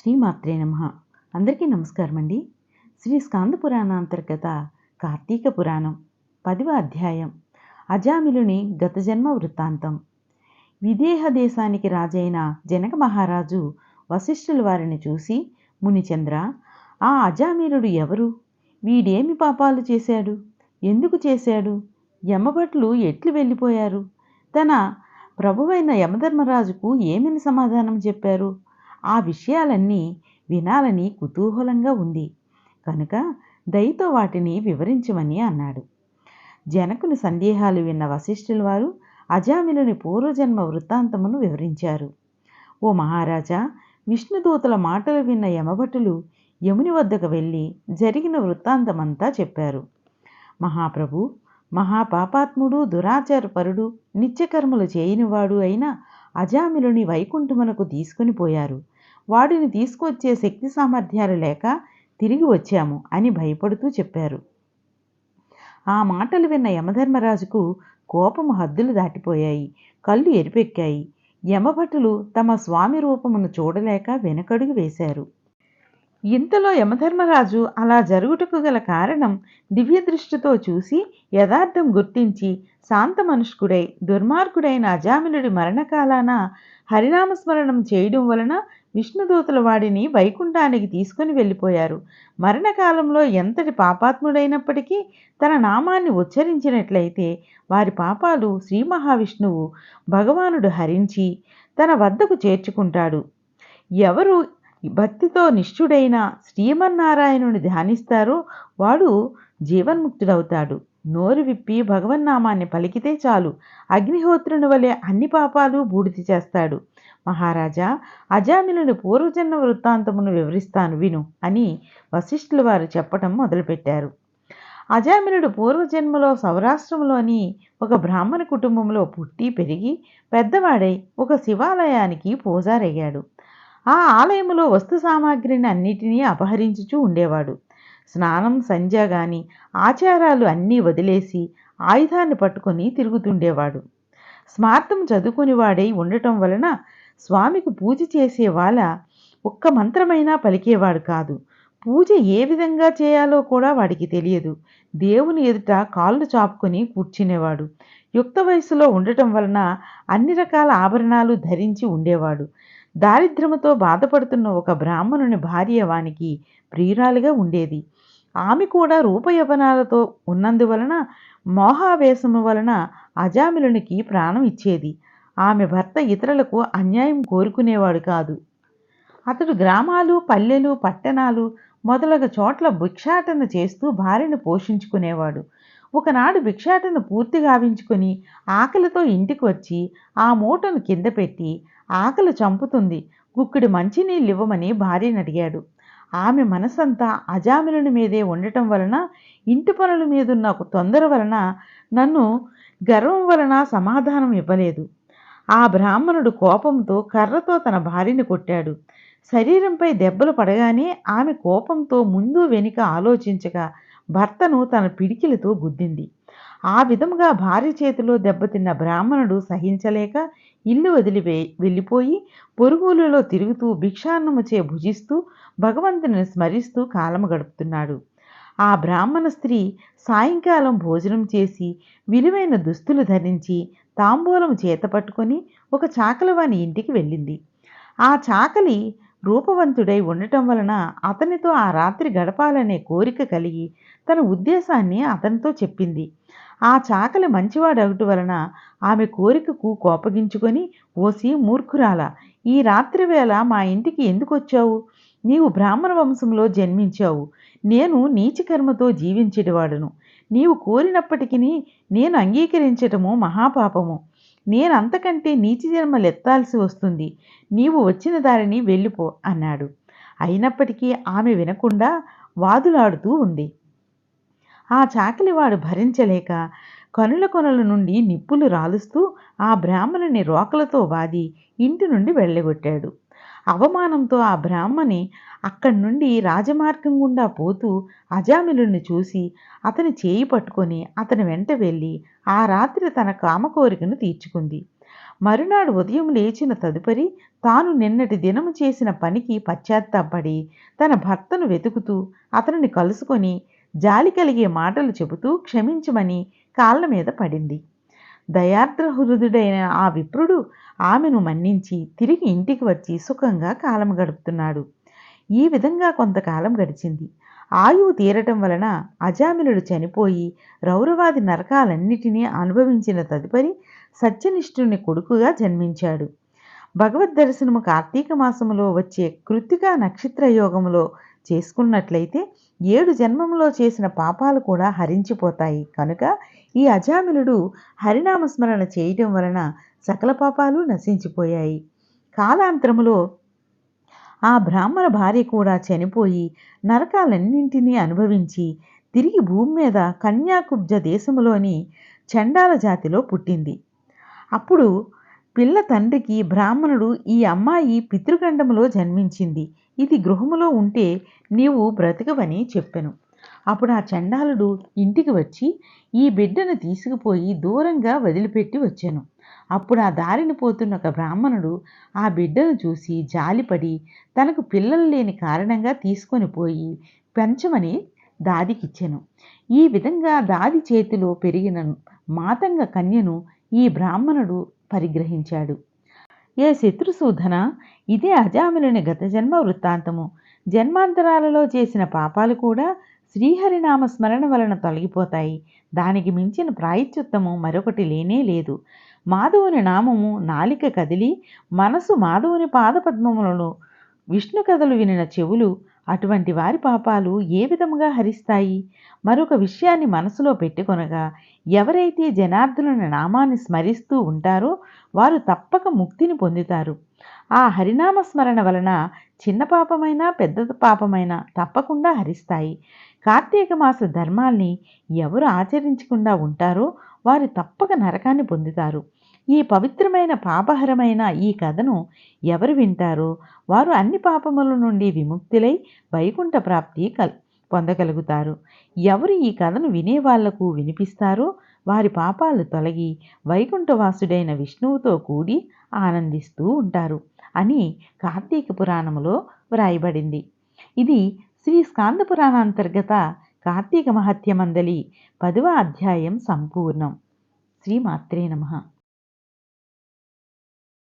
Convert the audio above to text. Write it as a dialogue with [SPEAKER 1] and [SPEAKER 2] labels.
[SPEAKER 1] శ్రీమాత్రే నమ. అందరికీ నమస్కారం అండి శ్రీ స్కాంద పురాణ అంతర్గత కార్తీక పురాణం పదివ అధ్యాయం అజామిలుని గత జన్మ వృత్తాంతం. విదేహ దేశానికి రాజైన జనక మహారాజు వశిష్ఠుల వారిని చూసి మునిచంద్ర ఆ అజామిలుడు ఎవరు? వీడేమి పాపాలు చేశాడు? ఎందుకు చేశాడు? యమభట్లు ఎట్లు వెళ్ళిపోయారు? తన ప్రభువైన యమధర్మరాజుకు ఏమని సమాధానం చెప్పారు? ఆ విషయాలన్నీ వినాలని కుతూహలంగా ఉంది. కనుక దయతో వాటిని వివరించమని అన్నాడు. జనకుని సందేహాలు విన్న వశిష్ఠుల వారు అజామిలుని పూర్వజన్మ వృత్తాంతమును వివరించారు. ఓ మహారాజా విష్ణుదూతల మాటలు విన్న యమభటులు యముని వద్దకు వెళ్ళి జరిగిన వృత్తాంతమంతా చెప్పారు. మహాప్రభు మహాపాపాత్ముడు దురాచారపరుడు నిత్యకర్మలు చేయనివాడు అయిన అజామిలుని వైకుంఠమునకు తీసుకుని పోయారు. వాడిని తీసుకొచ్చే శక్తి సామర్థ్యాలు లేక తిరిగి వచ్చాము అని భయపడుతూ చెప్పారు. ఆ మాటలు విన్న యమధర్మరాజుకు కోపము హద్దులు దాటిపోయాయి. కళ్ళు ఎరిపెక్కాయి. యమభటులు తమ స్వామి రూపమును చూడలేక వెనకడుగు వేశారు. ఇంతలో యమధర్మరాజు అలా జరుగుటకు గల కారణం దివ్య దృష్టితో చూసి యథార్థం గుర్తించి శాంతమనుష్కుడై దుర్మార్గుడైన అజామిలుడి మరణకాలాన హరినామస్మరణం చేయడం వలన విష్ణుదూతల వాడిని వైకుంఠానికి తీసుకుని వెళ్ళిపోయారు. మరణకాలంలో ఎంతటి పాపాత్ముడైనప్పటికీ తన నామాన్ని ఉచ్చరించినట్లయితే వారి పాపాలు శ్రీ మహావిష్ణువు భగవానుడు హరించి తన వద్దకు చేర్చుకుంటాడు. ఎవరు భక్తితో నిష్ఠుడైన శ్రీమన్నారాయణుని ధ్యానిస్తారో. వాడు జీవన్ముక్తుడవుతాడు. నోరు విప్పి భగవన్నామాన్ని పలికితే చాలు. అగ్నిహోత్రుని వలె అన్ని పాపాలు బూడిది చేస్తాడు. మహారాజా అజామిలుని పూర్వజన్మ వృత్తాంతమును వివరిస్తాను విను అని వశిష్ఠుల వారు చెప్పటం మొదలుపెట్టారు. అజామిలుడు పూర్వజన్మలో సౌరాష్ట్రంలోని ఒక బ్రాహ్మణ కుటుంబంలో పుట్టి పెరిగి పెద్దవాడై ఒక శివాలయానికి పూజారయ్యాడు. ఆ ఆలయములో వస్తు సామాగ్రిని అన్నిటినీ అపహరించుచూ ఉండేవాడు. స్నానం సంధ్య గాని ఆచారాలు అన్నీ వదిలేసి ఆయుధాన్ని పట్టుకొని తిరుగుతుండేవాడు. స్మార్థం చదువుకునివాడై ఉండటం వలన స్వామికి పూజ చేసే వాళ్ళ ఒక్క మంత్రమైనా పలికేవాడు కాదు. పూజ ఏ విధంగా చేయాలో కూడా వాడికి తెలియదు. దేవుని ఎదుట కాళ్ళు చాపుకొని కూర్చునేవాడు. యుక్త వయసులో ఉండటం వలన అన్ని రకాల ఆభరణాలు ధరించి ఉండేవాడు. దారిద్ర్యముతో బాధపడుతున్న ఒక బ్రాహ్మణుని భార్య వానికి ప్రియురాలుగా ఉండేది. ఆమె కూడా రూపయవనాలతో ఉన్నందువలన మోహావేశము వలన అజామిలునికి ప్రాణం ఇచ్చేది. ఆమె భర్త ఇతరులకు అన్యాయం కోరుకునేవాడు కాదు. అతడు గ్రామాలు పల్లెలు పట్టణాలు మొదలగు చోట్ల భిక్షాటన చేస్తూ భార్యను పోషించుకునేవాడు. ఒకనాడు భిక్షాటన పూర్తి గావించుకొని ఆకలితో ఇంటికి వచ్చి ఆ మూటను కింద పెట్టి ఆకలి చంపుతుంది. గుక్కుడి మంచినీళ్ళు ఇవ్వమని భార్యను అడిగాడు ఆమె మనసంతా అజామిలుని మీదే ఉండటం వలన ఇంటి పనుల మీదున్న ఒక తొందర వలన నన్ను గర్వం వలన సమాధానం ఇవ్వలేదు. ఆ బ్రాహ్మణుడు కోపంతో కర్రతో తన భార్యని కొట్టాడు. శరీరంపై దెబ్బలు పడగానే ఆమె కోపంతో ముందు వెనుక ఆలోచించగా భర్తను తన పిడికిలతో గుద్దింది. ఆ విధముగా భార్య చేతిలో దెబ్బతిన్న బ్రాహ్మణుడు సహించలేక ఇల్లు వదిలి వెళ్ళిపోయి పొరుగులలో తిరుగుతూ భిక్షాన్నముచే భుజిస్తూ భగవంతుని స్మరిస్తూ కాలము గడుపుతున్నాడు. ఆ బ్రాహ్మణ స్త్రీ సాయంకాలం భోజనం చేసి విలువైన దుస్తులు ధరించి తాంబూలం చేత పట్టుకొని ఒక చాకలివాని ఇంటికి వెళ్ళింది. ఆ చాకలి రూపవంతుడై ఉండటం వలన అతనితో ఆ రాత్రి గడపాలనే కోరిక కలిగి తన ఉద్దేశాన్ని అతనితో చెప్పింది. ఆ చాకలి మంచివాడగటు వలన ఆమె కోరికకు కోపగించుకొని ఓసి మూర్ఖురాల ఈ రాత్రి వేళ మా ఇంటికి ఎందుకు వచ్చావు? నీవు బ్రాహ్మణ వంశంలో జన్మించావు. నేను నీచకర్మతో జీవించేటివాడును. నీవు కోరినప్పటికీ నేను అంగీకరించటము మహాపాపము. నేను అంతకంటే నీచి జన్మలెత్తాల్సి వస్తుంది. నీవు వచ్చిన దారిని వెళ్ళిపో అన్నాడు. అయినప్పటికీ ఆమె వినకుండా వాదులాడుతూ ఉంది. ఆ చాకలివాడు భరించలేక కనుల కొనల నుండి నిప్పులు రాలుస్తూ ఆ బ్రాహ్మణుని రోకలతో వాది ఇంటి నుండి వెళ్ళగొట్టాడు. అవమానంతో ఆ బ్రాహ్మణి అక్కడి నుండి రాజమార్గం గుండా పోతూ అజామిలుని చూసి అతని చేయి పట్టుకొని అతని వెంట వెళ్ళి ఆ రాత్రి తన కామకోరికను తీర్చుకుంది. మరునాడు ఉదయం లేచిన తదుపరి తాను నిన్నటి దినము చేసిన పనికి పశ్చాత్తాపడి తన భర్తను వెతుకుతూ అతనిని కలుసుకొని జాలి కలిగే మాటలు చెబుతూ క్షమించమని కాళ్ళ మీద పడింది. దయార్ద్ర హృదుడైన ఆ విప్రుడు ఆమెను మన్నించి తిరిగి ఇంటికి వచ్చి సుఖంగా కాలం గడుపుతున్నాడు. ఈ విధంగా కొంతకాలం గడిచింది. ఆయువు తీరటం వలన అజామిలుడు చనిపోయి రౌరవాది నరకాలన్నిటినీ అనుభవించిన తదుపరి సత్యనిష్ఠుని కొడుకుగా జన్మించాడు. భగవద్ దర్శనము కార్తీక మాసములో వచ్చే కృత్తిక నక్షత్ర యోగములో చేసుకున్నట్లయితే ఏడు జన్మంలో చేసిన పాపాలు కూడా హరించిపోతాయి. కనుక ఈ అజామిలుడు హరినామస్మరణ చేయటం వలన సకల పాపాలు నశించిపోయాయి. కాలాంతరములో ఆ బ్రాహ్మణ భార్య కూడా చనిపోయి నరకాలన్నింటినీ అనుభవించి తిరిగి భూమి మీద కన్యాకుబ్జ దేశంలోని చండాల జాతిలో పుట్టింది. అప్పుడు పిల్ల తండ్రికి బ్రాహ్మణుడు ఈ అమ్మాయి పితృగండంలో జన్మించింది. ఇది గృహములో ఉంటే నీవు బ్రతకవని చెప్పెను. అప్పుడు ఆ చండాలుడు ఇంటికి వచ్చి ఈ బిడ్డను తీసుకుపోయి దూరంగా వదిలిపెట్టి వచ్చాను. అప్పుడు ఆ దారిని పోతున్న ఒక బ్రాహ్మణుడు ఆ బిడ్డను చూసి జాలిపడి తనకు పిల్లలు లేని కారణంగా తీసుకొని పోయి పెంచమని దాదికిచ్చాను. ఈ విధంగా దాది చేతిలో పెరిగిన మాతంగ కన్యను ఈ బ్రాహ్మణుడు పరిగ్రహించాడు. ఏ శత్రుసూధన ఇదే అజామిలుని గత జన్మ వృత్తాంతము. జన్మాంతరాలలో చేసిన పాపాలు కూడా శ్రీహరినామ స్మరణ వలన తొలగిపోతాయి. దానికి మించిన ప్రాయశ్చిత్తము మరొకటి లేనే లేదు. మాధవుని నామము నాలిక కదిలి మనసు మాధవుని పాదపద్మములను విష్ణు కథలు వినిన చెవులు అటువంటి వారి పాపాలు ఏ విధముగా హరిస్తాయి? మరొక విషయాన్ని మనసులో పెట్టుకొనగా ఎవరైతే జనార్దనుని నామాన్ని స్మరిస్తూ ఉంటారో వారు తప్పక ముక్తిని పొందుతారు. ఆ హరినామ స్మరణ వలన చిన్న పాపమైనా పెద్ద పాపమైనా తప్పకుండా హరిస్తాయి. కార్తీక మాస ధర్మాల్ని ఎవరు ఆచరించకుండా ఉంటారో వారు తప్పక నరకాన్ని పొందుతారు. ఈ పవిత్రమైన పాపహరమైన ఈ కథను ఎవరు వింటారో? వారు అన్ని పాపముల నుండి విముక్తులై వైకుంఠ ప్రాప్తి కల్ పొందగలుగుతారు. ఎవరు ఈ కథను వినేవాళ్ళకు వినిపిస్తారో వారి పాపాలు తొలగి వైకుంఠవాసుడైన విష్ణువుతో కూడి ఆనందిస్తూ ఉంటారు అని కార్తీక పురాణములో వ్రాయబడింది. ఇది శ్రీ స్కాంద పురాణాంతర్గత కార్తీక మహత్యమందలి పదవ అధ్యాయం సంపూర్ణం. శ్రీమాత్రే నమ.